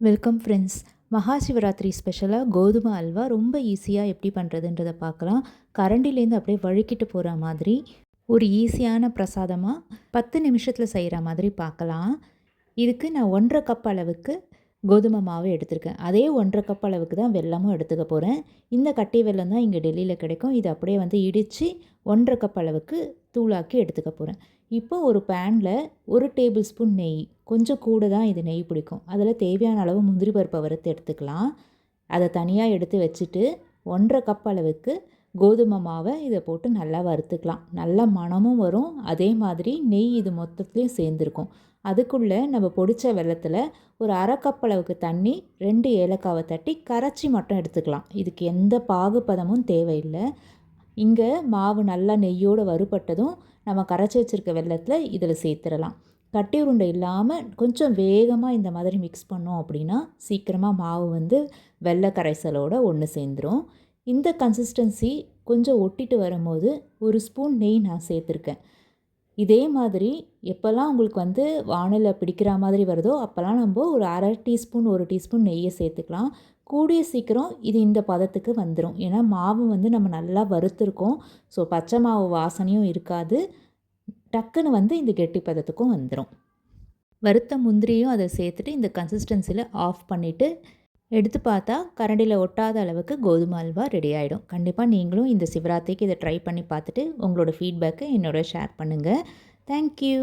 Welcome friends மகா சிவராத்திரி ஸ்பெஷலாக கோதுமை அல்வா ரொம்ப ஈஸியாக எப்படி பண்ணுறதுன்றதை பார்க்கலாம். கரண்டிலேருந்து அப்படியே வழுக்கிட்டு போகிற மாதிரி ஒரு ஈஸியான பிரசாதமாக பத்து நிமிஷத்தில் செய்கிற மாதிரி பார்க்கலாம். இதுக்கு நான் ஒன்றரை கப் அளவுக்கு கோதுமை மாவு எடுத்திருக்கேன். அதே ஒன்றரை கப் அளவுக்கு தான் வெல்லமும் எடுத்துக்க போகிறேன் இந்த கட்டி வெல்லம் தான் இங்கே டெல்லியில் கிடைக்கும். இது அப்படியே வந்து இடித்து ஒன்றரை கப் அளவுக்கு தூளாக்கி எடுத்துக்க போகிறேன் இப்போ ஒரு பேனில் ஒரு டேபிள் ஸ்பூன் நெய் கொஞ்சம் கூட தான் இது நெய் பிடிக்கும். அதில் தேவையான அளவு முந்திரி பருப்பை வறுத்து எடுத்துக்கலாம். அதை தனியாக எடுத்து வச்சுட்டு ஒன்றரை கப் அளவுக்கு கோதுமை மாவை இதை போட்டு நல்லா வறுத்துக்கலாம். நல்லா மணமும் வரும். அதே மாதிரி நெய் இது மொத்தத்துலேயும் சேர்ந்துருக்கும். அதுக்குள்ளே நம்ம பொடித்த வெள்ளத்தில் ஒரு அரை கப் அளவுக்கு தண்ணி ரெண்டு ஏலக்காவை தட்டி கரைச்சி மட்டும் எடுத்துக்கலாம். இதுக்கு எந்த பாகுபதமும் தேவையில்லை. இங்கே மாவு நல்லா நெய்யோடு வறுபட்டதும் நம்ம கரைச்சி வச்சுருக்க வெள்ளத்தில் இதில் சேர்த்துடலாம். கட்டி உருண்டை இல்லாமல் கொஞ்சம் வேகமாக இந்த மாதிரி மிக்ஸ் பண்ணோம் அப்படின்னா சீக்கிரமாக மாவு வந்து வெள்ளை கரைசலோடு ஒன்று சேர்ந்துடும் இந்த கன்சிஸ்டன்சி கொஞ்சம் ஒட்டிட்டு வரும்போது ஒரு ஸ்பூன் நெய் நான் சேர்த்துருக்கேன். இதே மாதிரி எப்போல்லாம் உங்களுக்கு வந்து வானிலை பிடிக்கிற மாதிரி வருதோ அப்போல்லாம் நம்ம ஒரு அரை டீஸ்பூன் ஒரு டீஸ்பூன் நெய்யை சேர்த்துக்கலாம். கூடிய சீக்கிரம் இது இந்த பதத்துக்கு வந்துடும் ஏன்னா மாவு வந்து நம்ம நல்லா வறுத்துருக்கோம். ஸோ பச்சை மாவு வாசனையும் இருக்காது. டக்குன்னு வந்து இந்த கெட்டி பதத்துக்கும் வந்துடும் வறுத்த முந்திரியும் அதை சேர்த்துட்டு இந்த கன்சிஸ்டன்சியில் ஆஃப் பண்ணிவிட்டு எடுத்து பார்த்தா கரண்டியில் ஒட்டாத அளவுக்கு கோதுமை அல்வா ரெடி ஆகிடும் கண்டிப்பாக நீங்களும் இந்த சிவராத்திரிக்கு இதை ட்ரை பண்ணி பார்த்துட்டு உங்களோட ஃபீட்பேக்கை என்னோட ஷேர் பண்ணுங்கள் தேங்க்யூ